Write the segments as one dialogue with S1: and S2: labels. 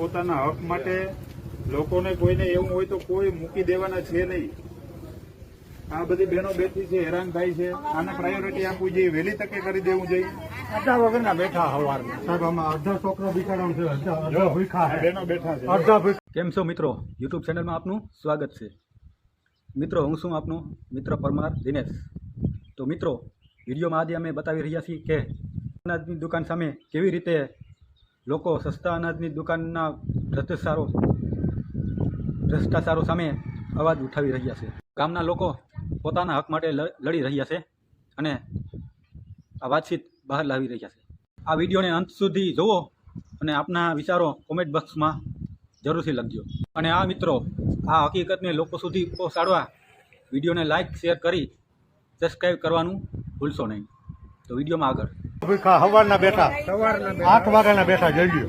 S1: પોતાના હક માટે લોકોને કોઈને એવું હોય તો કોઈ મૂકી દેવાના છે નહીં. આ બધી બહેનો બેઠી છે હેરાન થાય છે. આને પ્રાયોરિટી આપવું જોઈએ વહેલી તકે કરી દેવું જોઈએ.
S2: અડધા વગરના બેઠા હવાર સાહેબ આમાં અડધા છોકરો બિચારા છે અડધા અડધા ભૂખા
S1: બહેનો બેઠા છે.
S2: અડધા
S3: કેમ છો મિત્રો? યુટ્યુબ ચેનલમાં આપનું સ્વાગત છે. મિત્રો હું છું આપનો મિત્ર પરમાર દિનેશ. તો મિત્રો વિડીયોમાં આજે અમે બતાવી રહ્યા છીએ કે અનાજની દુકાન સામે કેવી રીતે લોકો સસ્તા અનાજની દુકાનના ભ્રષ્ટાચારો ભ્રષ્ટાચારો સામે અવાજ ઉઠાવી રહ્યા છે. ગામના લોકો પોતાના હક માટે લડી રહ્યા છે અને આ વાતચીત બહાર લાવી રહ્યા છે. આ વિડીયોને અંત સુધી જુઓ અને આપના વિચારો કોમેન્ટ બોક્સમાં જરૂરથી લખજો. અને આ મિત્રો, આ હકીકતને લોકો સુધી પહોંચાડવા વિડીયોને લાઇક શેર કરી સબસ્ક્રાઈબ કરવાનું ભૂલશો નહીં. તો વિડીયોમાં આગળ.
S2: ભૂખા હવારના બેઠા. આઠ વાગ્યાના બેઠા જઈ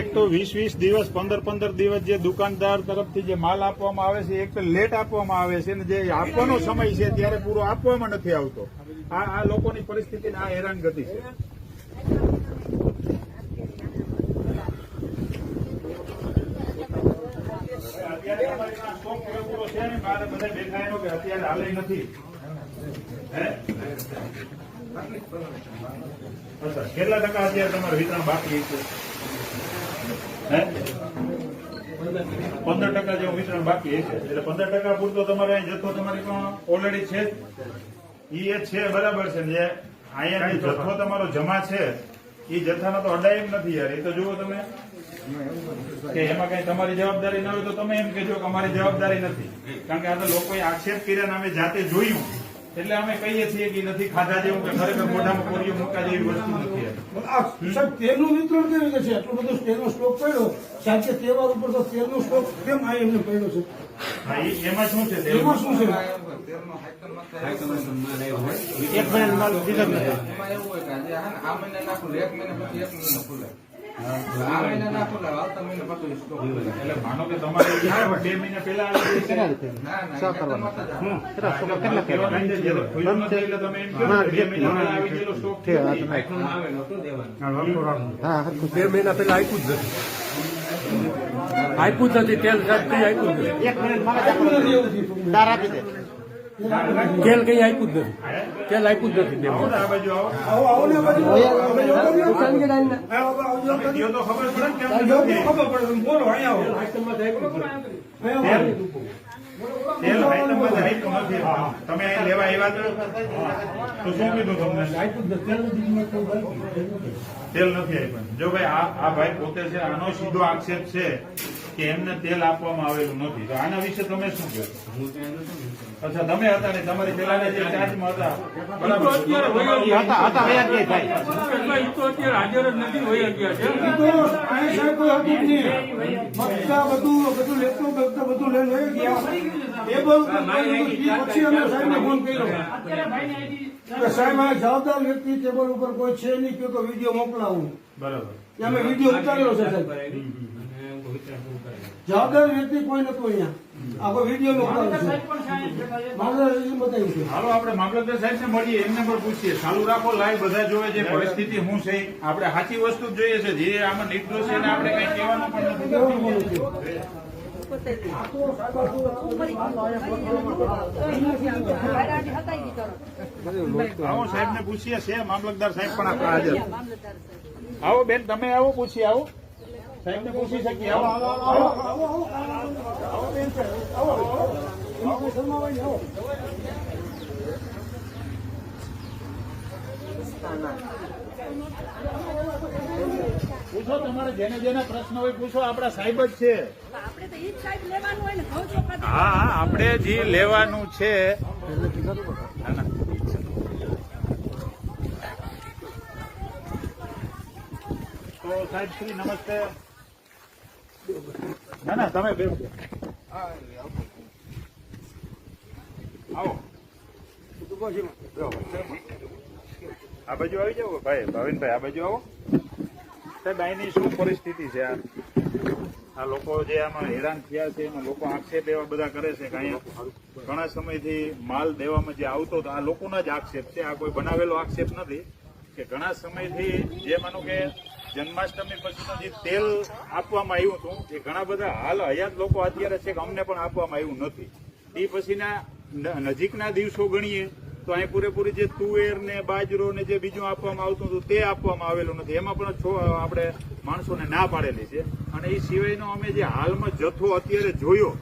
S1: એક તો વીસ વીસ દિવસ પંદર પંદર દિવસ જે દુકાનદાર તરફથી જે માલ આપવામાં આવે છે એક તો લેટ આપવામાં આવે છે અને જે આપવાનો સમય છે ત્યારે પૂરો આપવામાં નથી આવતો. આ આ લોકોની પરિસ્થિતિ આ હેરાનગતિ છે. અત્યારે તમારી પાસે સ્ટોક પૂરેપૂરો છે ને બધા દેખાયેલો કે અત્યારે હાલે નથી. કેટલા ટકા અત્યારે તમારું વિતરણ બાકી છે? હે? પંદર ટકા જેવું વિતરણ બાકી છે એટલે પંદર ટકા પૂરતો તમારે જથ્થો તમારી પણ ઓલરેડી છે ઈ એ છે બરાબર છે. જે અહીંયા જથ્થો તમારો જમા છે એ જથ્થાનો તો અડાય એમ નથી યાર. એ તો જુઓ તમે. કે એમાં કઈ તમારી જવાબદારી ન હોય તો તમે એમ કહેજો કે અમારી જવાબદારી નથી. કારણ કે આ તો લોકોએ આક્ષેપ કર્યા ને અમે જાતે જોયું. એટલે અમે કહીએ છીએ કે નથી ખાધા જેવું કે ખરેખર મોઢામાં કોરીઓ મૂકા જેવી વસ્તુ નથી
S4: સાહેબ તેલનું વિતરણ કેવી રીતે છે? આટલો બધો તેલનો સ્ટોક પડ્યો. સાહેબ કે તહેવાર ઉપર તો તેલનો સ્ટોક કેમ આ એમને પડ્યો છે?
S1: હા, એમાં શું છે
S4: એમાં શું છે?
S2: એક.
S5: એમાં એવું હોય કે આજે આ મહિને નાખું એક મહિને પછી એક મહિને ખુલે
S1: બે મહિના
S2: પેલા આપ્યું જ નથી. આપ્યું જ નથી તેલ આપ્યું જ નથી તાર તેલ કઈ આપ્યું જ નથી. તેલ આપ્યું જ નથી
S4: તમે
S1: લેવા આવ્યા તો શું કીધું તમને? તેલ નથી આપ્યું. જો ભાઈ આ આ ભાઈ પોતે છે આનો સીધો આક્ષેપ છે. કે એમને તેલ આપવામાં આવેલું નથી. તો આના વિશે તમે શું કહો અચ્છા તમે હતા ને તમારી પેલાના જે ચાર્જમાં હતા બરાબર
S4: બધું બધું બધું લઈને વહી ગયા. પછી અમે સાહેબને ફોન કર્યો. સાહેબ આ જવાબદાર વ્યક્તિ ટેબલ ઉપર કોઈ છે નહીં કે વીડિયો મોકલાવું.
S1: બરાબર.
S4: અમે વીડિયો ઉતાર્યો છે સાહેબ. જવાબદાર વ્યક્તિ કોઈ નતું અહીંયા. આખો વીડિયો બતાવ્યું છે.
S1: હાલો આપણે મામલતદાર સાહેબ ને મળીએ એમને પણ પૂછીએ. ચાલુ રાખો લાઈવ બધા જોવે જે પરિસ્થિતિ શું છે. આપણે સાચી વસ્તુ જોઈએ છે જે આમાં નિર્દોષ છે આપણે કઈ કહેવાનું પણ નથી. આવો સાહેબ ને પૂછીએ છે મામલતદાર સાહેબ પણ આપણા હાજર. આવો બેન તમે આવો પૂછીએ આવો. સાહેબ પૂછી શકીએ. આવો આવો આવો
S4: આવો. આવો આવો બેન આવો. આવો એમાં કોઈ શરમાવાય નહીં, આવો
S1: પૂછો તમારે જેને જેને પ્રશ્ન હોય પૂછો આપણા સાહેબ જ છે. હા હા આપણે જે લેવાનું છે. તો સાહેબ શ્રી નમસ્તે. ના ના, તમે બે આવો. આ બાજુ આવી જાઓ, ભાઈ, ભાવિનભાઈ, આ બાજુ આવો. સાહેબ, અહીંની શું પરિસ્થિતિ છે? આ આ લોકો જે આમાં હેરાન થયા છે, એમાં લોકો આક્ષેપ એવા બધા કરે છે કે અહીંયા ઘણા સમયથી માલ દેવામાં જે આવતો હતો, આ લોકોના જ આક્ષેપ છે. આ કોઈ બનાવેલો આક્ષેપ નથી કે ઘણા સમયથી જે માનો કે જન્માષ્ટમી પછીનું જે તેલ આપવામાં આવ્યું હતું. એ ઘણા બધા હાલ હયાત લોકો અત્યારે છે કે અમને પણ આપવામાં આવ્યું નથી. એ પછીના નજીકના દિવસો ગણીએ તો અહીં પૂરેપૂરી જે તુવેર ને બાજરો ને જે બીજું આપવામાં આવતું હતું તે આપવામાં આવેલું નથી. એમાં પણ આપણે માણસોને ના પાડેલી છે. અને એ સિવાયનો અમે જે હાલમાં જથ્થો અત્યારે જોયો,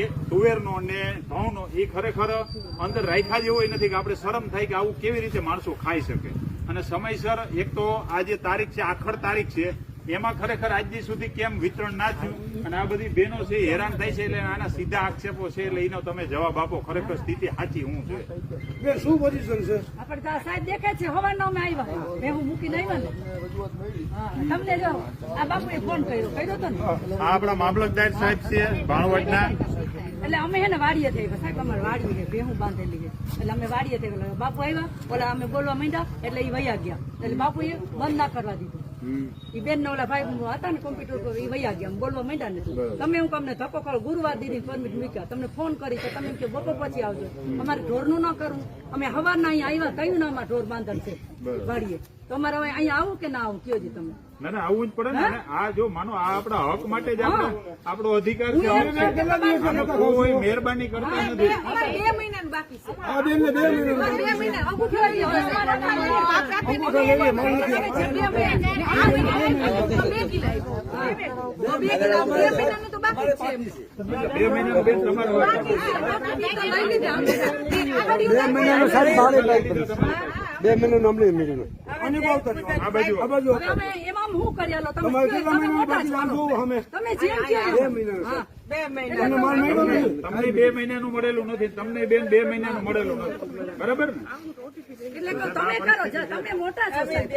S1: એ તુવેરનો ને ઘઉંનો, એ ખરેખર અંદર રાખ્યા જેવો નથી કે આપણે શરમ થાય કે આવું કેવી રીતે માણસો ખાઈ શકે. અને સમયસર એક તો આ જે તારીખ છે આખર તારીખ છે એમાં ખરેખર આજ સુધી કેમ વિતરણ ના થયું? અને આ બધી બહેનો છે હેરાન થાય છે એટલે આના સીધા આક્ષેપો છે એટલે એનો તમે જવાબ આપો. ખરેખર સ્થિતિ સાચી હું છે?
S4: શું પોઝિશન છે?
S6: આપણે આ સાહેબ દેખે છે હવારના અમે આવ્યા. હું મૂકી નહીં ને. તમને જો આ બાપુએ ફોન કર્યો. કર્યો તો
S1: આ આપણા મામલતદાર સાહેબ છે ભાણવડના
S6: એટલે અમે હે ને વાડીએ થઈ ગયા. સાહેબ અમારે વાડી છે ભેહું બાંધેલી છે. એટલે અમે વાડીએ થઈ ગયા. બાપુ આવ્યા ઓલા અમે બોલવા માંડ્યા એટલે એ વયા ગયા. એટલે બાપુએ બંધ ના કરવા દીધું. એ બેન ને ઓલા ભાઈ હતા ને કોમ્પ્યુટર પર એ વયા ગયા. બોલવા માંડ્યા નથી તમે હું તમને ધક્કો કરો ગુરુવાર દીદી પરમિટ મૂક્યા. તમને ફોન કરી કે તમે કે બપોર પછી આવજો. અમારે ઢોરનું ન કરવું અમે હવારના અહીંયા આવ્યા કયું ના અમારે ઢોર બાંધણ છે વાડીએ. તો અમારે હવે અહીંયા આવું કે ના આવું કયો જી તમે?
S1: ના ના આવું જ પડે ને આ જો માનો આ આપણા હક માટે જ આપણો આપણો અધિકાર છે. મહેરબાની કરતા નથી.
S6: બે મહિના બાકી છે.
S4: આ બે મહિના
S6: બે મહિનાનું તો બાકી જ છે
S1: બે મહિનાનું.
S6: બાકી લઈ
S2: સાહેબ મેળવ્યું.
S1: આ બાજુ.
S4: આ બાજુ.
S6: હવે હું કરી આલો? તમે તમે મોટા છો.
S4: અમે?
S6: તમે જેમ કે
S4: બે
S6: હા.
S4: તમને માલ મળ્યો નથી?
S1: તમને બે મહિનાનું મળેલું નથી. તમને બેન બે મહિનાનું મળેલું નથી. બરાબર ને?
S6: એટલે તમે કરો જા, તમે મોટા છો સાહેબ.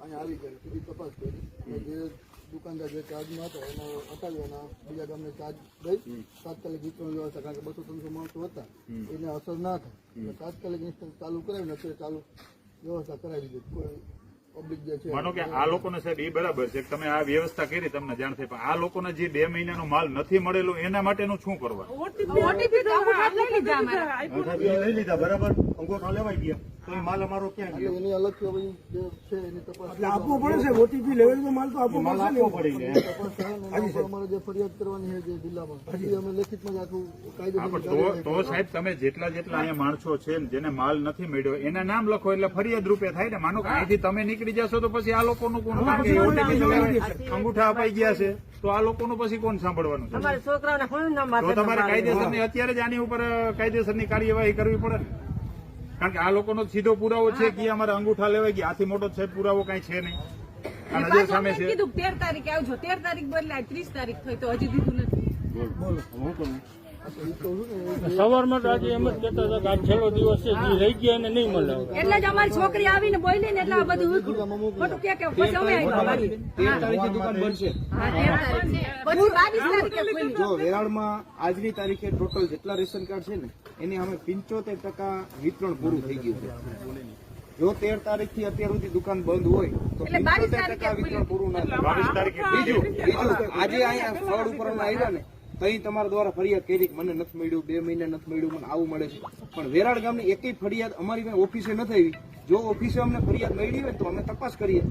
S7: અહીંયા આવી ગઈ તપાસ કરી. દુકાનદાર જે ચાર્જમાં હતો એનો હટાવ્યો અને બીજા ગામને ચાર્જ દઈ તાત્કાલિક વિતરણ વ્યવસ્થા કારણ કે બસો ત્રણસો માણસો હતા એને અસર ના થાય. તાત્કાલિક ઇન્સ્ટન્ટ ચાલુ કરાવીને અત્યારે ચાલુ વ્યવસ્થા કરાવી દીધી. કોઈ પબ્લિક જે છે
S1: માનો કે આ લોકોને સાહેબ એ બરાબર છે તમે આ વ્યવસ્થા કરી તમને જાણ થઈ પણ આ લોકોને જે બે મહિનાનો માલ નથી મળેલો એના માટેનું શું કરવા.
S6: લઈ લીધા
S2: બરાબર. અંગોઠા લેવાઈ ગયા. તો માલ અમારો ક્યાં ગયો?
S7: એની અલગથી છે એની તપાસ
S4: એટલે આપવો પડે છે ઓટીપી લેવાય માલ તો આપવો
S2: માલ આપવો પડી ગયા
S7: તપાસ થાય ને એના ઉપર અમારે જે ફરિયાદ કરવાની છે જે જિલ્લામાં પછી અમે લેખિતમાં જ આખું
S1: હા, તો તો સાહેબ તમે જેટલા જેટલા અહીંયા માણસો છે જેને માલ નથી મળ્યો એના નામ લખો એટલે ફરિયાદ રૂપે થાય ને. માનો કે અહીંથી તમે નીકળી જશો તો પછી આ લોકોનું કોણ અંગૂઠા અપાઈ ગયા છે. તો આ લોકોનું પછી કોણ સાંભળવાનું છે? તો તમારે કાયદેસરની અત્યારે જ આની ઉપર કાયદેસરની કાર્યવાહી કરવી પડે ને. કારણ કે આ લોકોનો સીધો પુરાવો છે કે અમારે અંગૂઠા લેવાય ગયા આથી મોટો છે પુરાવો કઈ છે નહીં. આ નજર સામે છે
S8: કીધું તેર તારીખ આવજો. તેર તારીખ બદલાય ત્રીસ તારીખ થઈ તો હજી દીધું નથી.
S2: સવારમાં તો આજે એમ જ કહેતા હતા કે આ છેલ્લો દિવસ છે જે રહી ગયા એને નહીં મળે
S6: એટલે જ અમારી છોકરી આવીને બોલી ને એટલે આ બધું ખોટું કે કે પછી અમે.
S9: જો વેરાળમાં આજની તારીખે ટોટલ જેટલા રેશન કાર્ડ છે ને એની અમે પિંચોતેર ટકા વિતરણ પૂરું થઈ ગયું છે. જો તેર તારીખથી અત્યાર સુધી દુકાન બંધ હોય તો
S8: એટલે
S9: પિંચોતેર ટકા વિતરણ પૂરું ના થાય. બીજું બીજું. આજે અહીંયા સ્થળ ઉપર અમે આવ્યા ને તઈ તમારા દ્વારા ફરિયાદ કરી કે મને નથી મળ્યું બે મહિના નથી મળ્યું મને આવું મળે છે. પણ વેરાળ ગામની એકેય ફરિયાદ અમારી પાસે ઓફિસે નથી આવી. જો ઓફિસે અમને ફરિયાદ મળી હોય તો અમે તપાસ કરીએ.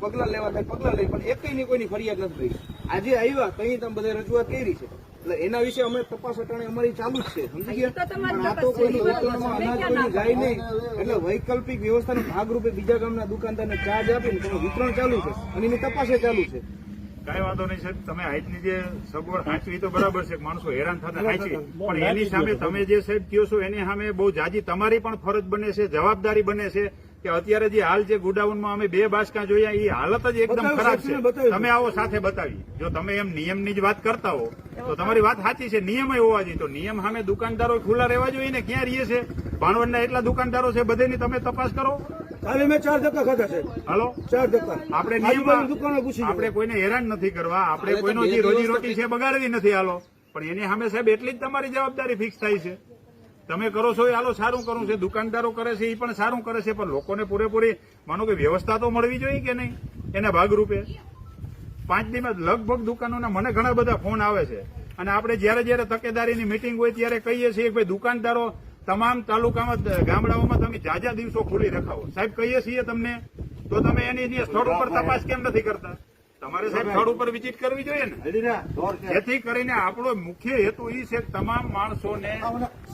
S9: પગલા લેવા થાય પગલા લઈએ પણ એકેયની કોઈની ફરિયાદ નથી થઈ આજે આવ્યા તઈ તમે બધા રજૂઆત કરી છે. એટલે એના વિશે અમે તપાસ અટાણે અમારી ચાલુ જ છે. સમજી ગયા?
S6: તો.
S9: કોઈની અનાજ કોઈની જાય નહીં. એટલે વૈકલ્પિક વ્યવસ્થાના ભાગરૂપે બીજા ગામના દુકાનદારને ચાર્જ આપીને તેનું વિતરણ ચાલુ છે. અને એની તપાસે ચાલુ છે.
S1: કઈ વાંધો નહીં સાહેબ તમે આજની જે સગવડ સાચવી તો બરાબર છે માણસો હેરાન થતા સાચવી પણ એની સામે તમે જે સાહેબ કયો છો એની સામે બહુ જાજી તમારી પણ ફરજ બને છે જવાબદારી બને છે કે અત્યારે જે હાલ જે ગોડાઉનમાં અમે બે બાસકા જોયા એ હાલત જ એકદમ ખરાબ છે. તમે આવો સાથે બતાવી. જો તમે એમ નિયમની જ વાત કરતા હો તો તમારી વાત સાચી છે નિયમ હોવા જોઈએ. તો નિયમ સામે દુકાનદારો ખુલ્લા રહેવા જોઈએ ને ક્યાં રહીએ છે? ભાણવડના એટલા દુકાનદારો છે બધેની તમે તપાસ કરો.
S4: કાલે મેં ચાર ધક્કા ખાધા છે.
S1: હાલો?
S4: ચાર ધક્કા.
S1: આપણે
S4: દુકાનો પૂછી
S1: આપણે કોઈને હેરાન નથી કરવા. આપણે કોઈનો જે રોજી રોટી છે બગાડવી નથી હાલો. પણ એની સામે સાહેબ એટલી જ તમારી જવાબદારી ફિક્સ થાય છે. તમે કરો છો એ હાલો સારું કરવું છે. દુકાનદારો કરે છે એ પણ સારું કરે છે પણ લોકોને પૂરેપૂરી માનો કે વ્યવસ્થા તો મળવી જોઈએ કે નહીં? એના ભાગરૂપે. પાંચ દિવસ લગભગ દુકાનોના મને ઘણા બધા ફોન આવે છે. અને આપણે જ્યારે જ્યારે તકેદારીની મિટિંગ હોય ત્યારે કહીએ છીએ કે ભાઈ દુકાનદારો તમામ તાલુકામાં ગામડાઓમાં તમે જાજા દિવસો ખુલ્લી રખાવો. સાહેબ કહીએ છીએ તમને તો તમે એની સ્થળ ઉપર તપાસ કેમ નથી કરતા? તમારે સાહેબ સ્થળ ઉપર વિઝિટ કરવી જોઈએ ને? જેથી કરીને આપણો મુખ્ય હેતુ એ છે કે તમામ માણસોને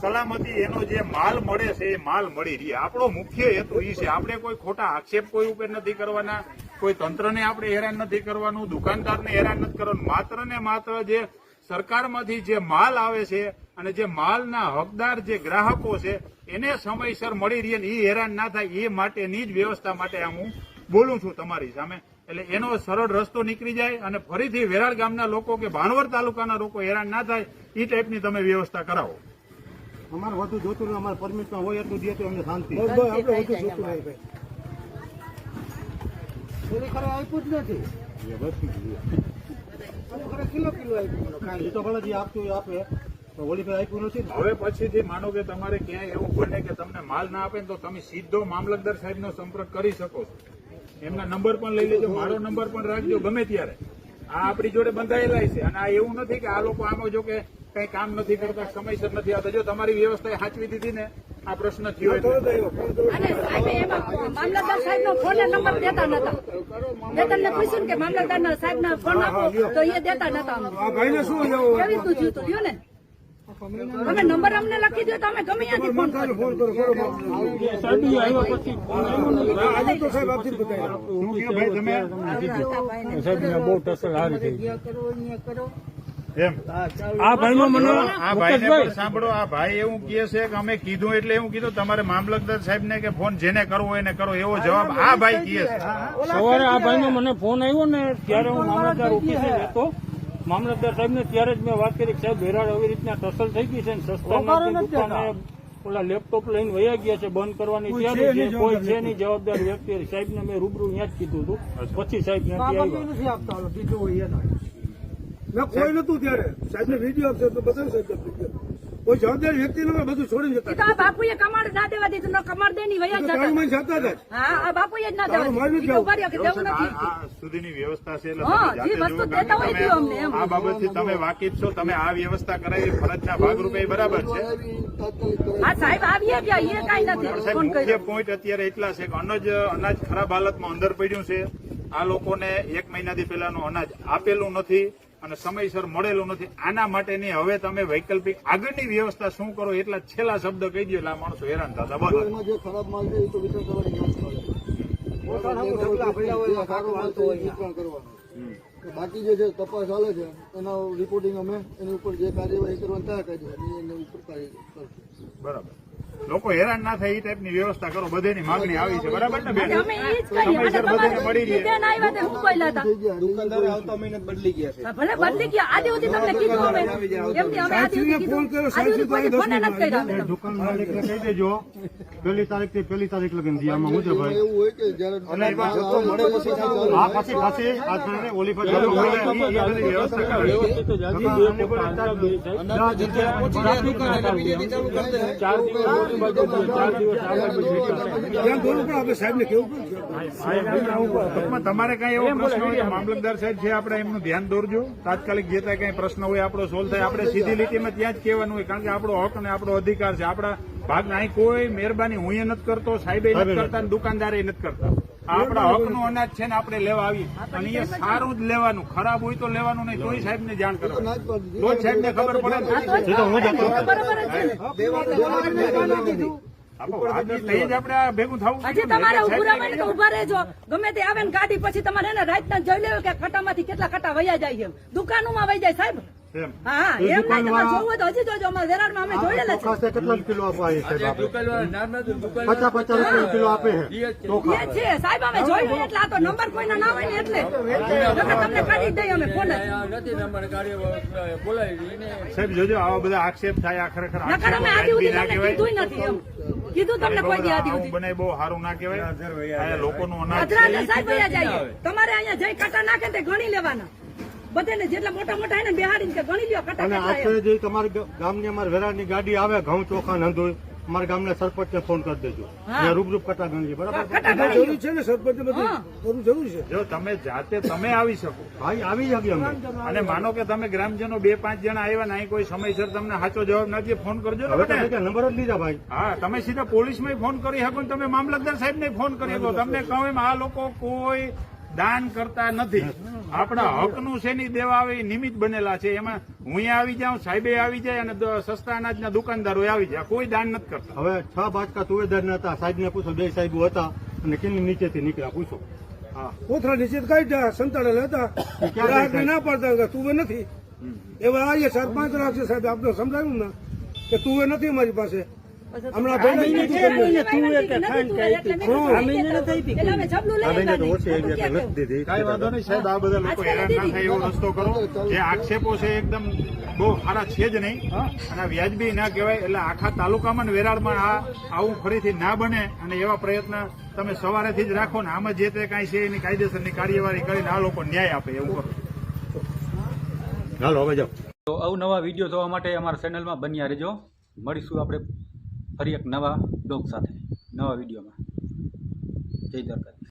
S1: સલામતી એનો જે માલ મળે છે એ માલ મળી રહે. આપણો મુખ્ય હેતુ એ છે. આપણે કોઈ ખોટા આક્ષેપ કોઈ ઉપર નથી કરવાના. કોઈ તંત્રને આપણે હેરાન નથી કરવાનું દુકાનદારને હેરાન નથી કરવાનું. માત્ર ને માત્ર જે સરકારમાંથી જે માલ આવે છે અને જે માલના હકદાર જે ગ્રાહકો છે એને સમયસર મળી રહે ને એ હેરાન ના થાય એ માટેની જ વ્યવસ્થા માટે હું બોલું છું તમારી સામે. એટલે એનો સરળ રસ્તો નીકળી જાય અને ફરીથી વેરાળ ગામના લોકો કે ભાણવર તાલુકાના લોકો હેરાન ના થાય એ ટાઈપની તમે વ્યવસ્થા કરાવો.
S2: અમારે વધુ જોતું અમારે પરમિશન હોય એટલું દે તો અમને શાંતિ.
S4: આપણે વધુ જોતું નહીં ભાઈ. આપ્યું જ નથી. કિલો કિલો આપ્યું.
S2: એ તો ભલે જે આપતું આપે. તો ઓલી ભાઈ આપ્યું નથી ને.
S1: હવે પછીથી માનો કે તમારે ક્યાંય એવું બને કે તમને માલ ના આપે તો તમે સીધો મામલતદાર સાહેબનો સંપર્ક કરી શકો છો. એમના નંબર પણ લઈ લેજો મારો નંબર પણ રાખજો ગમે ત્યારે. આ આપણી જોડે બંધાયેલા છે અને આ એવું નથી કે આ લોકો આમાં જો કે કઈ કામ નથી કરતા સમયસર નથી આવતા. જો તમારી વ્યવસ્થા સાચવી દીધી ને આ પ્રશ્ન થયો
S6: મામલતદાર સાહેબ નો ફોન નંબર દેતા નતા. મેં તમને પૂછ્યું કે મામલતદાર સાહેબ ના ફોન આપો તો એ દેતા નતા. કેવી રીતનું થયું હતું ને? તમે નંબર અમને લખી દો તમે ગમે ત્યાંથી ફોન
S4: કરો ફોન કરો. કરો આજે તો સાહેબ
S2: બહુ ટસલ હારી થઈ
S1: એમ?
S2: આ ભાઈનો મને
S1: આ ભાઈને સાંભળો આ ભાઈ એવું કહે છે કે અમે કીધું એટલે એવું કીધું. તમારે મામલતદાર સાહેબને કે ફોન જેને કરવો હોય એને કરો એવો જવાબ આ ભાઈ કહે છે.
S2: સવારે આ ભાઈનો મને ફોન આવ્યો ને ત્યારે હું મામલતદાર ઓફિસે રહેતો. મામલતદાર સાહેબને ત્યારે જ મેં વાત કરી કે સાહેબ વેરાળ આવી રીતના ટસલ થઈ ગઈ છે ને સસ્તા દુકાને ઓલા લેપટોપ લઈને વયા ગયા છે બંધ કરવાની ત્યારે છે કોઈ છે નહીં જવાબદાર વ્યક્તિ. સાહેબને મેં રૂબરૂ ત્યાં જ કીધું હતું. પછી સાહેબ
S4: નથી આપતા. બીજું હોય એના. મેં કોઈ નતું ત્યારે. સાહેબને વીડિયો આપશે તો બતાવી સાહેબ કોઈ જવાબદાર વ્યક્તિ ને બધું છોડી જતા
S6: તો આ બાપુએ કમાડ ના દેવા દીધું ન કમાડ દે ની વયા જતા.
S4: હતા
S6: હા આ બાપુએ જ ના દેવા દીધું. ઊભા રહ્યો કે દેવું નથી.
S1: સુધીની વ્યવસ્થા છે એટલે
S6: હા,
S1: તમે
S6: જે વસ્તુ દેતા હોય તે અમને એમ.
S1: આ બાબતથી તમે વાકેફ છો તમે આ વ્યવસ્થા કરાવી ફરજના ભાગરૂપે બરાબર છે.
S6: હા સાહેબ આવીએ ગયા એ કાઈ નથી. ફોન કર્યો.
S1: પોઈન્ટ અત્યારે એટલા છે કે અનાજ અનાજ ખરાબ હાલતમાં અંદર પડ્યું છે. આ લોકોને એક મહિનાથી પહેલાનું અનાજ આપેલું નથી. અને સમયસર મળેલું નથી. આના માટેની હવે તમે વૈકલ્પિક આગળની વ્યવસ્થા શું કરો એટલા છેલ્લા શબ્દ કહી દો એટલે આ માણસો હેરાન થતા. બસ.
S7: બાકી જે છે તપાસ ચાલે છે એના રિપોર્ટિંગ અમે એની ઉપર જે કાર્યવાહી કરવાની થાય કાયદેસર એની ઉપર કાર્ય કરશું
S1: બરાબર. લોકો હેરાન ના થાય એ ટાઈપની વ્યવસ્થા કરો બધેની માંગણી આવી છે. બરાબર ને બેન? બધાને મળી
S6: તમારે
S1: રહે
S6: બેન આવ્યા તે હું બોલ્યા હતા
S7: થઈ ગયા
S9: દુકાનદાર આવતા મહિને બદલી ગયા છે.
S6: ભલે બદલી ગયા. આજે સુધી તમને કીધું અમે. એમની અમે આજે સુધી કીધું. આજે સુધી કોઈ ફોન નથી કર્યા
S2: દુકાન માલિકને કહી દેજો પહેલી તારીખથી પહેલી તારીખ લગન દિયામાં હું છે ભાઈ?
S7: એવું હોય કે જયારે
S1: પાછી
S2: આ ઓલી
S1: વ્યવસ્થા કરો.
S2: ચાર દિવસ
S1: તમારે કઈ એવો પ્રશ્ન હોય મામલતદાર સાહેબ છે આપણે એમનું ધ્યાન દોરજો. તાત્કાલિક જે કાંઈ કઈ પ્રશ્ન હોય આપણો સોલ્વ થાય. આપણે સીધી લીટીમાં ત્યાં જ કહેવાનું હોય કારણ કે આપણો હક અને આપણો અધિકાર છે. આપણા ભાગના અહીં કોઈ મહેરબાની હું એ નથી કરતો સાહેબે નથી કરતા દુકાનદાર એ નથી કરતા. આપણા હકનું અનાજ છે ને આપણે લેવા આવી અને એ સારું જ લેવાનું. ખરાબ હોય તો લેવાનું નહીં. તોય સાહેબને જાણ
S7: કરો
S1: તો જ સાહેબને ખબર પડે ને?
S6: બરોબર જ છે. ને.
S1: આપો વાત જ થઈ જ આપણે આ ભેગું થવું.
S6: હજી તમારે ઉભું રહેવાનું તો ઊભા રહેજો. ગમે તે આવે ને ગાડી પછી તમારે એને રાતના જોઈ લેવું કે ખટામાંથી કેટલા ખટા વયા જાય દુકાનો દુકાનોમાં વહી જાય સાહેબ. હા હા એમ ના તમારે જોવું હોય તો હજી જોજો અમારા વેરાળમાં અમે જોયેલા છે.
S2: ચોખાસે કેટલા કિલો આપવા આવી સાહેબ પચાસ પચાસ રૂપિયા કિલો આપે છે. ચોખા.
S6: છે સાહેબ અમે જોયું એટલે આ તો નંબર કોઈના ના હોય ને એટલે. તમને કાઢી દઈએ અમે ફોન જ.
S1: સાહેબ જોજો આવા બધા આક્ષેપ થાય આ ખરેખર
S6: નકર અમે આદિ કીધું નથી એમ. કીધું તમને કોઈ દી આદિ
S1: આવું બને બહુ સારું ના કહેવાય. લોકોનું અનાજ
S6: સાહેબ અહીંયા જાય તમારે અહીંયા જઈ કાંટા નાખે તે ગણી લેવાના. બધાને જેટલા મોટા મોટા એને બેહાડીને કે ગણી લ્યો કટા
S2: અને આખરે જે તમારી ગામની અમારી વેરાની ગાડી આવે ઘઉં ચોખા નંદોય
S10: અમારા ગામના સરપંચને ફોન કરી દેજો. રૂબરૂપ કટા ગણી બરાબર
S4: જરૂરી છે ને સરપંચ બધું કરવું જરૂર છે?
S1: જો તમે જાતે તમે આવી શકો.
S10: ભાઈ આવી જઈએ અમે.
S1: અને માનો કે તમે ગ્રામજનો બે પાંચ જણા આવ્યા નહીં અહીં કોઈ સમયસર તમને સાચો જવાબ નથી ફોન કરજો
S10: હવે તમે. નંબર જ લીધા ભાઈ?
S1: હા તમે સીધા પોલીસમાં ફોન કરી શકો ને તમે મામલતદાર સાહેબને ફોન કરી શકો. તમને કહું એમ આ લોકો કોઈ દાન કરતા નથી. આપણા હકનું શેની દેવા આવે નિમિત્ત બનેલા છે. એમાં હું આવી જાઉં સાહેબે આવી જાય અને સસ્તા અનાજના દુકાનદારો આવી જાય. કોઈ દાન નથી કરતા.
S10: હવે છ બાજકા તુવેદાર હતા. સાહેબને પૂછો બે સાહેબો હતા અને કેની નીચેથી નીકળ્યા પૂછો.
S1: હા.
S4: કોથળા નીચે કાઢ્યા સંતાડેલા હતા. ગ્રાહકને ના પાડતા હતા તુવે નથી. એવા આવીએ ચાર પાંચ છે સાહેબ. આપણે સમજાવ્યું ને કે તુવે નથી મારી પાસે. હમણાં ભેગા જ નથી કરી.
S6: એટલે અમે જબલું લઈ નહીં.
S10: ઓછી આવી એટલે
S6: ક્યાં
S10: નથી દીધી.
S1: કાઈ વાંધો નહીં સાહેબ આ બધા લોકો હેરાન ના થાય એવો રસ્તો કરો જે આક્ષેપો છે એકદમ બહુ સારા છે જ નહીં. અને વ્યાજબી ના કહેવાય એટલે આખા તાલુકામાં ને વેરાળમાં આ આવું ફરીથી ના બને. અને એવા પ્રયત્ન તમે સવારેથી જ રાખો ને આમાં જે તે કાંઈ છે એની કાયદેસરની કાર્યવાહી કરીને આ લોકો ન્યાય આપે એવું કરો.
S10: ચાલો હવે જાઓ.
S3: તો અવનવા વીડિયો જોવા માટે અમારા ચેનલમાં બન્યા રહેજો. મળીશું આપણે. ફરી એક નવા બ્લોગ સાથે નવા વિડીયોમાં. જય દ્વારકા